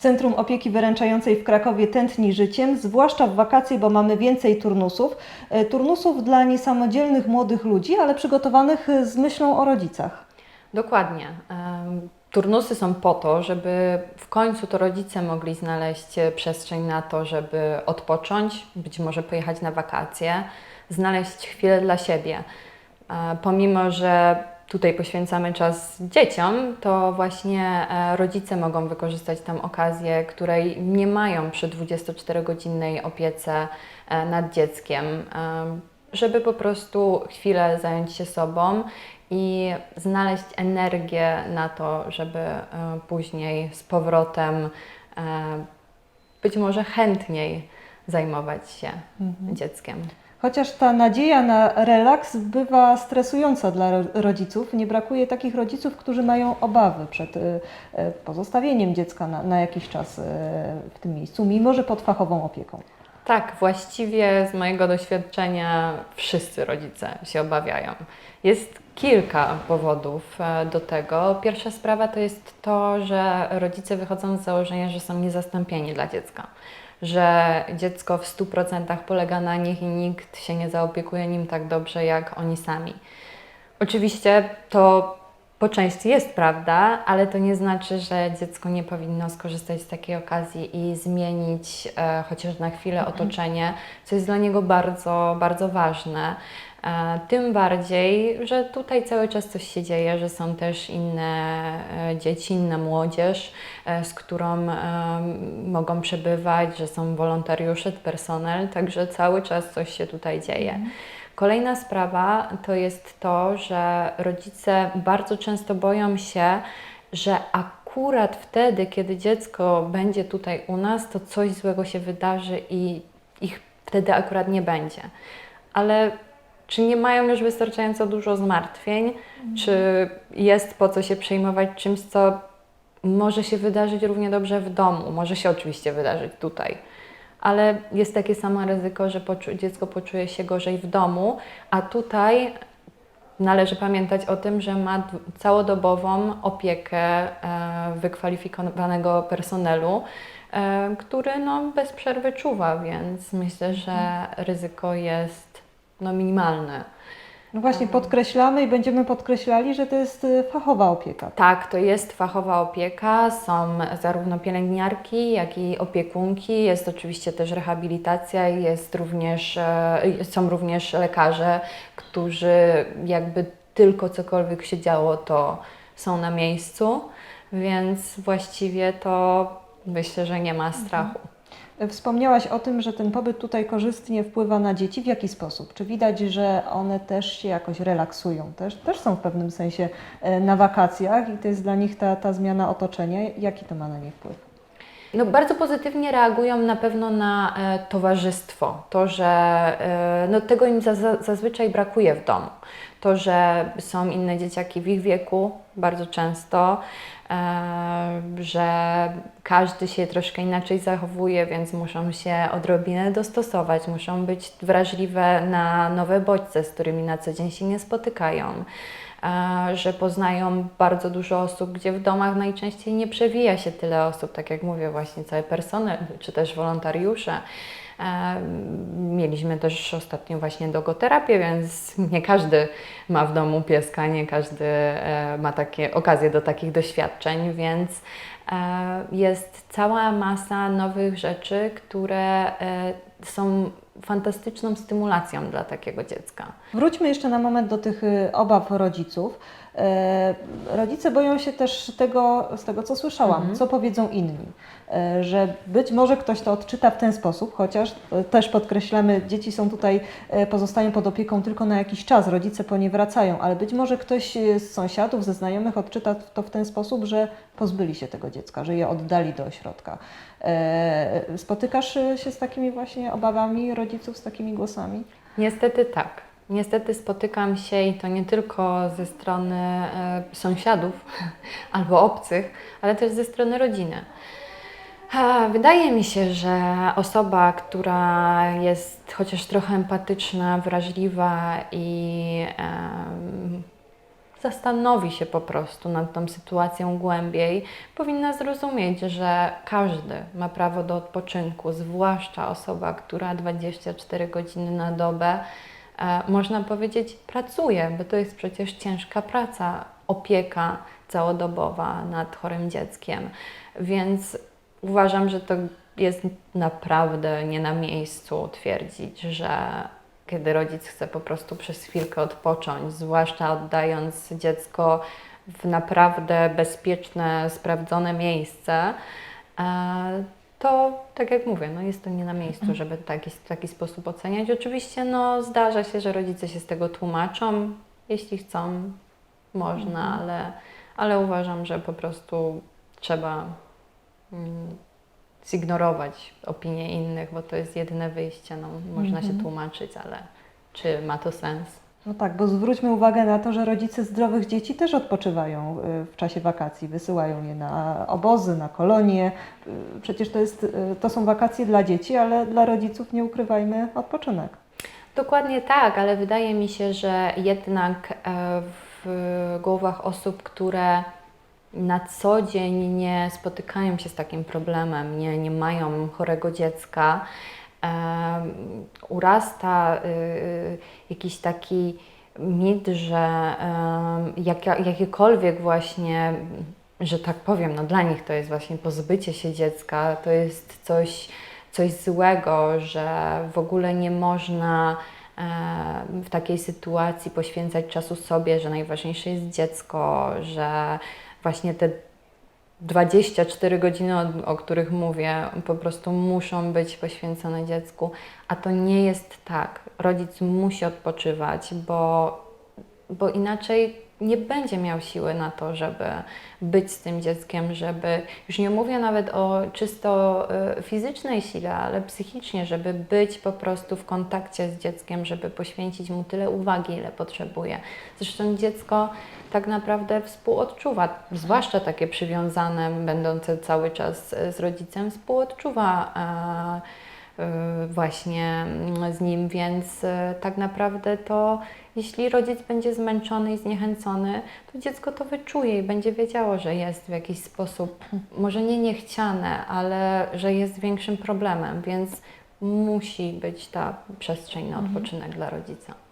Centrum Opieki Wyręczającej w Krakowie tętni życiem, zwłaszcza w wakacje, bo mamy więcej turnusów. E, Turnusów dla niesamodzielnych młodych ludzi, ale przygotowanych e, z myślą o rodzicach. Dokładnie. Em, Turnusy są po to, żeby w końcu to rodzice mogli znaleźć e, przestrzeń na to, żeby odpocząć, być może pojechać na wakacje, znaleźć chwilę dla siebie. E, Pomimo, że tutaj poświęcamy czas dzieciom, to właśnie e, rodzice mogą wykorzystać tę okazję, której nie mają przy 24-godzinnej opiece e, nad dzieckiem, e, żeby po prostu chwilę zająć się sobą i znaleźć energię na to, żeby później z powrotem być może chętniej zajmować się dzieckiem. Chociaż ta nadzieja na relaks bywa stresująca dla ro- rodziców, nie brakuje takich rodziców, którzy mają obawy przed e, e, pozostawieniem dziecka na, na jakiś czas e, w tym miejscu, mimo że pod fachową opieką. Tak, właściwie z mojego doświadczenia wszyscy rodzice się obawiają. Jest kilka powodów do tego. Pierwsza sprawa to jest to, że rodzice wychodzą z założenia, że są niezastąpieni dla dziecka, że dziecko w 100% polega na nich i nikt się nie zaopiekuje nim tak dobrze jak oni sami. Oczywiście to po części jest prawda, ale to nie znaczy, że dziecko nie powinno skorzystać z takiej okazji i zmienić e, chociaż na chwilę otoczenie, co jest dla niego bardzo, bardzo ważne. Tym bardziej, że tutaj cały czas coś się dzieje, że są też inne e, dzieci, inna młodzież, e, z którą e, mogą przebywać, że są wolontariusze, personel, także cały czas coś się tutaj dzieje. Kolejna sprawa to jest to, że rodzice bardzo często boją się, że akurat wtedy, kiedy dziecko będzie tutaj u nas, to coś złego się wydarzy i ich wtedy akurat nie będzie. Ale czy nie mają już wystarczająco dużo zmartwień? Czy jest po co się przejmować czymś, co może się wydarzyć równie dobrze w domu? Może się oczywiście wydarzyć tutaj ale jest takie samo ryzyko, że poczu- dziecko poczuje się gorzej w domu, a tutaj należy pamiętać o tym, że ma całodobową opiekę e, wykwalifikowanego personelu, e, który no, bez przerwy czuwa, więc myślę, że ryzyko jest no, minimalne. No właśnie, podkreślamy i będziemy podkreślali, że to jest e, fachowa opieka. Tak, to jest fachowa opieka, są zarówno pielęgniarki, jak i opiekunki, jest oczywiście też rehabilitacja, jest również, e, są również lekarze, którzy jakby tylko cokolwiek się działo, to są na miejscu, więc właściwie to myślę, że nie ma strachu. E, Wspomniałaś o tym, że ten pobyt tutaj korzystnie wpływa na dzieci. W jaki sposób? Czy widać, że one też się jakoś relaksują? Też, też są w pewnym sensie e, na wakacjach i to jest dla nich ta, ta zmiana otoczenia. Jaki to ma na nie wpływ? No, bardzo pozytywnie reagują na pewno na e, towarzystwo. To, że e, no, tego im za, za, zazwyczaj brakuje w domu. To, że są inne dzieciaki w ich wieku bardzo często, że każdy się troszkę inaczej zachowuje, więc muszą się odrobinę dostosować, muszą być wrażliwe na nowe bodźce, z którymi na co dzień się nie spotykają że poznają bardzo dużo osób, gdzie w domach najczęściej nie przewija się tyle osób, tak jak mówię, właśnie cały personel, czy też wolontariusze. Mieliśmy też ostatnio właśnie dogoterapię, więc nie każdy ma w domu pieska, nie każdy e, ma takie okazje do takich doświadczeń, więc e, jest cała masa nowych rzeczy, które e, są fantastyczną stymulacją dla takiego dziecka. Wróćmy jeszcze na moment do tych y, obaw rodziców. E, Rodzice boją się też tego, z tego co słyszałam, co powiedzą inni. E, Że być może ktoś to odczyta w ten sposób, chociaż e, też podkreślamy, dzieci są tutaj, e, pozostają pod opieką tylko na jakiś czas, rodzice po nie wracają, ale być może ktoś z sąsiadów, ze znajomych odczyta to w ten sposób, że pozbyli się tego dziecka, że je oddali do ośrodka. Spotykasz się z takimi właśnie obawami rodziców, z takimi głosami? Niestety tak. Niestety spotykam się i to nie tylko ze strony sąsiadów albo obcych, ale też ze strony rodziny. Wydaje mi się, że osoba, która jest chociaż trochę empatyczna, wrażliwa i zastanowi się po prostu nad tą sytuacją głębiej, powinna zrozumieć, że każdy ma prawo do odpoczynku, zwłaszcza osoba, która 24 godziny na dobę, e, można powiedzieć, pracuje, bo to jest przecież ciężka praca, opieka całodobowa nad chorym dzieckiem. Więc uważam, że to jest naprawdę nie na miejscu twierdzić, że kiedy rodzic chce po prostu przez chwilkę odpocząć, zwłaszcza oddając dziecko w naprawdę bezpieczne, sprawdzone miejsce, e, to tak jak mówię, no jest to nie na miejscu, żeby taki, w taki sposób oceniać. Oczywiście no, zdarza się, że rodzice się z tego tłumaczą, jeśli chcą, można, ale, ale uważam, że po prostu trzeba zignorować opinie innych, bo to jest jedyne wyjście. No, można się tłumaczyć, ale czy ma to sens? No tak, bo zwróćmy uwagę na to, że rodzice zdrowych dzieci też odpoczywają y, w czasie wakacji, wysyłają je na obozy, na kolonie. Y, Przecież to, jest, y, to są wakacje dla dzieci, ale dla rodziców nie ukrywajmy odpoczynek. Dokładnie tak, ale wydaje mi się, że jednak e, w głowach osób, które na co dzień nie spotykają się z takim problemem, nie, nie mają chorego dziecka, urasta y, jakiś taki mit, że em, jaka, jakiekolwiek właśnie, że tak powiem, no dla nich to jest właśnie pozbycie się dziecka, to jest coś, coś złego, że w ogóle nie można w takiej sytuacji poświęcać czasu sobie, że najważniejsze jest dziecko, że właśnie te 24 godziny, o, o których mówię, po prostu muszą być poświęcone dziecku, a to nie jest tak. Rodzic musi odpoczywać, bo, bo inaczej nie będzie miał siły na to, żeby być z tym dzieckiem, żeby, już nie mówię nawet o czysto y, fizycznej sile, ale psychicznie, żeby być po prostu w kontakcie z dzieckiem, żeby poświęcić mu tyle uwagi, ile potrzebuje. Zresztą dziecko tak naprawdę współodczuwa, zwłaszcza takie przywiązane, będące cały czas z rodzicem, współodczuwa e, y, właśnie z nim, więc y, tak naprawdę to jeśli rodzic będzie zmęczony i zniechęcony, to dziecko to wyczuje i będzie wiedziało, że jest w jakiś sposób, może nie niechciane, ale że jest większym problemem, więc musi być ta przestrzeń na odpoczynek dla rodzica.